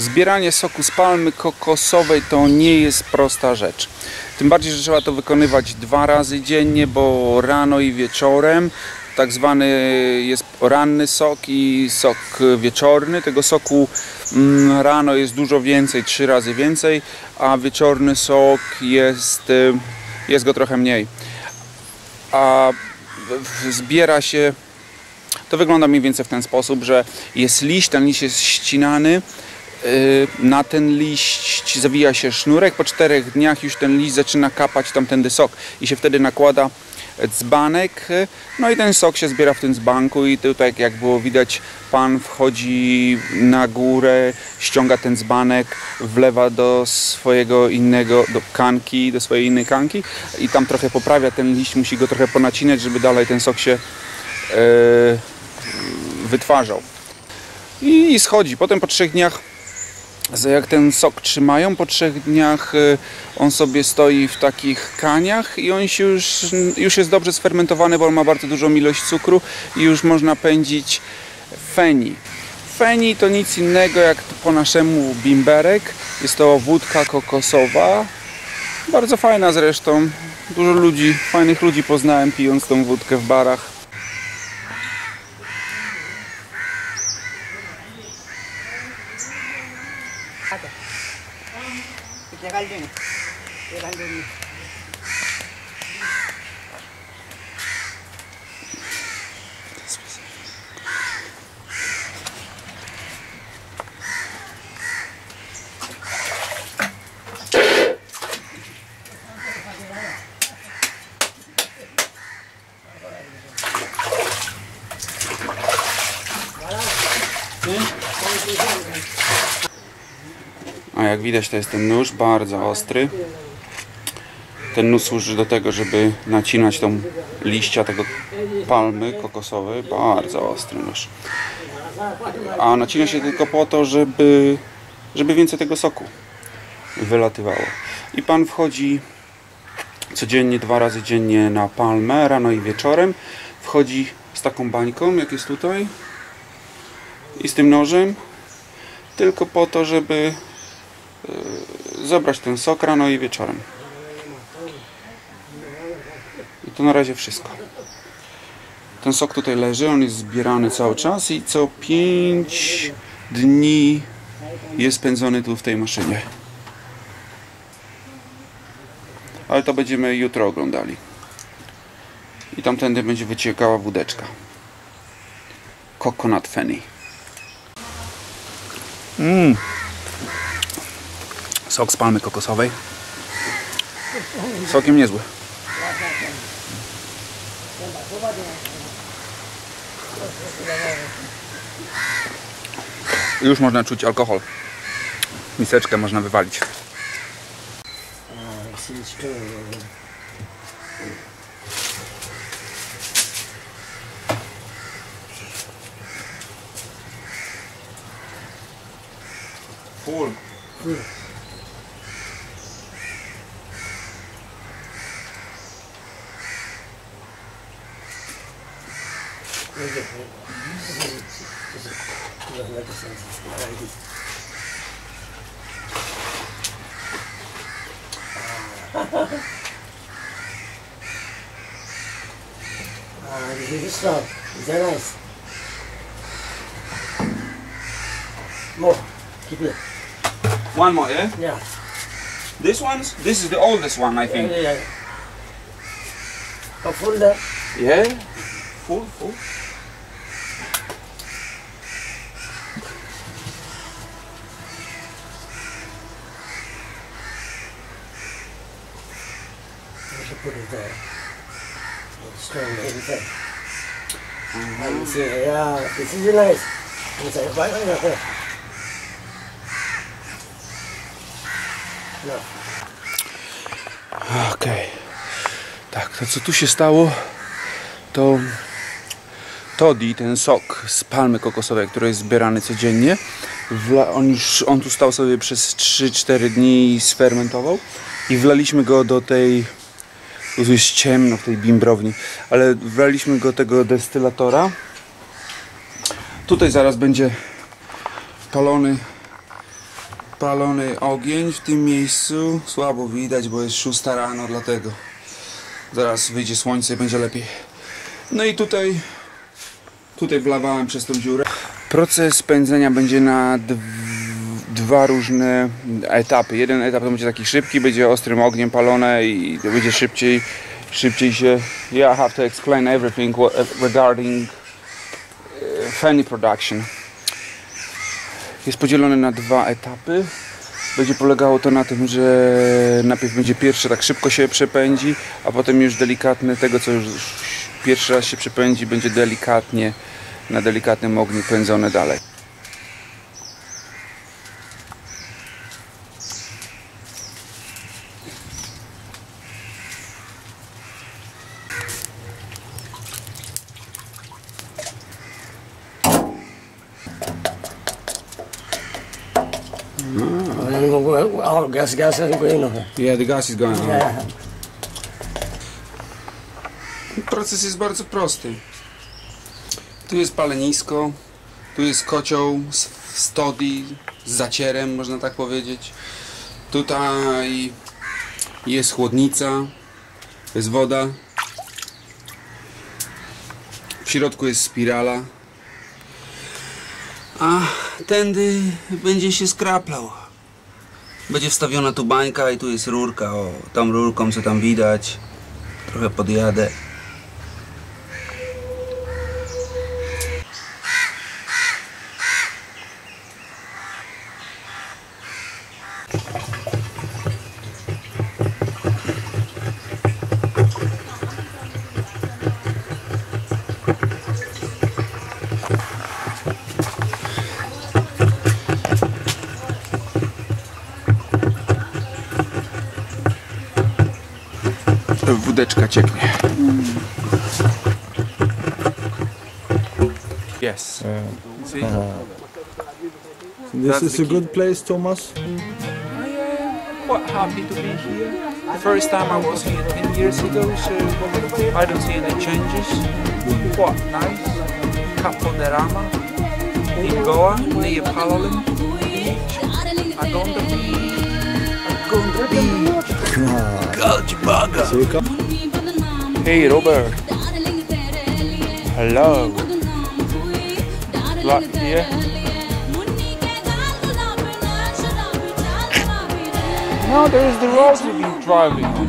Zbieranie soku z palmy kokosowej to nie jest prosta rzecz. Tym bardziej, że trzeba to wykonywać dwa razy dziennie, bo rano i wieczorem. Tak zwany jest ranny sok i sok wieczorny. Tego soku mm, rano jest dużo więcej, trzy razy więcej, a wieczorny sok jest, y, jest go trochę mniej. A zbiera się to wygląda mniej więcej w ten sposób, że jest liść, ten liść jest ścinany. Yy, Na ten liść zawija się sznurek, po czterech dniach już ten liść zaczyna kapać tamtędy sok i się wtedy nakłada dzbanek, no i ten sok się zbiera w tym dzbanku i tutaj jak było widać pan wchodzi na górę, ściąga ten dzbanek, wlewa do swojego innego, do kanki, do swojej innej kanki i tam trochę poprawia ten liść, musi go trochę ponacinać, żeby dalej ten sok się e, wytwarzał. I, I schodzi. Potem po trzech dniach, jak ten sok trzymają, po trzech dniach e, on sobie stoi w takich kaniach i on się już, już jest dobrze sfermentowany, bo on ma bardzo dużą ilość cukru i już można pędzić feni. Feni to nic innego jak po naszemu bimberek. Jest to wódka kokosowa. Bardzo fajna zresztą. Dużo ludzi, fajnych ludzi poznałem pijąc tą wódkę w barach. 가자. 이제 갈리니. 이제 갈리니. Jak widać to jest ten nóż bardzo ostry. Ten nóż służy do tego, żeby nacinać tą liścia tego palmy kokosowej. Bardzo ostry nóż. A nacina się tylko po to, żeby, żeby więcej tego soku wylatywało. I pan wchodzi codziennie, dwa razy dziennie na palmę, rano i wieczorem. Wchodzi z taką bańką, jak jest tutaj. I z tym nożem. Tylko po to, żeby zebrać ten sok rano i wieczorem. I to na razie wszystko. Ten sok tutaj leży, on jest zbierany cały czas i co 5 dni jest spędzony tu w tej maszynie. Ale to będziemy jutro oglądali. I tamtędy będzie wyciekała wódeczka. Coconut Fanny. Mmm. Sok z palmy kokosowej. Sokiem niezły. Już można czuć alkohol. Miseczkę można wywalić. Two. Full. Ah, this is strong. Is that nice? More. Keep it. One more, yeah? Yeah. This one's this is the oldest one, I think. yeah, yeah. Come full there. Yeah. Full, full. You should put it there. It's strong inside. And you see, yeah, this is nice. Inside, right, right, right, right. No. Okej. Tak, to co tu się stało, to toddy, ten sok z palmy kokosowej, który jest zbierany codziennie, on już, on tu stał sobie przez 3-4 dni i sfermentował i wlaliśmy go do tej, tu jest ciemno w tej bimbrowni, ale wlaliśmy go tego destylatora. Tutaj zaraz będzie palony Palony ogień w tym miejscu. Słabo widać, bo jest 6 rano, dlatego. Zaraz wyjdzie słońce i będzie lepiej. No i tutaj, tutaj wlewałem przez tą dziurę. Proces pędzenia będzie na dw- dwa różne etapy. Jeden etap to będzie taki szybki, będzie ostrym ogniem palone i będzie szybciej, szybciej się... Yeah, I have to explain everything regarding e, Fanny production. Jest podzielony na dwa etapy. Będzie polegało to na tym, że najpierw będzie pierwsze tak szybko się przepędzi, a potem już delikatne tego, co już pierwszy raz się przepędzi, będzie delikatnie na delikatnym ogniu pędzone dalej. Oh, gas, gas isn't going on. Yeah, the gas is going on. Yeah. Proces jest bardzo prosty. Tu jest palenisko, tu jest kocioł z stodi, z zacierem, można tak powiedzieć. Tutaj jest chłodnica, jest woda. W środku jest spirala. A tędy będzie się skraplał. Będzie wstawiona tu bańka i tu jest rurka. O, tą rurką co tam widać. Trochę podjadę. Wódeczka cieknie. Yes. See? This is a good place, Thomas. I am quite happy to be here. The first time I was here 10 years ago, so I don't see any changes. Quite nice. Capo de Rama in Goa, near Palolem Beach. Agonda Beach. Agonda Beach. Galjibaga. So you come. Hey Robert. Hello. Like here. No, there is the road we've been driving on.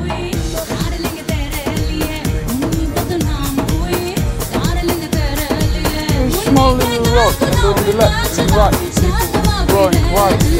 Small little road, and on the left and right, people growing rice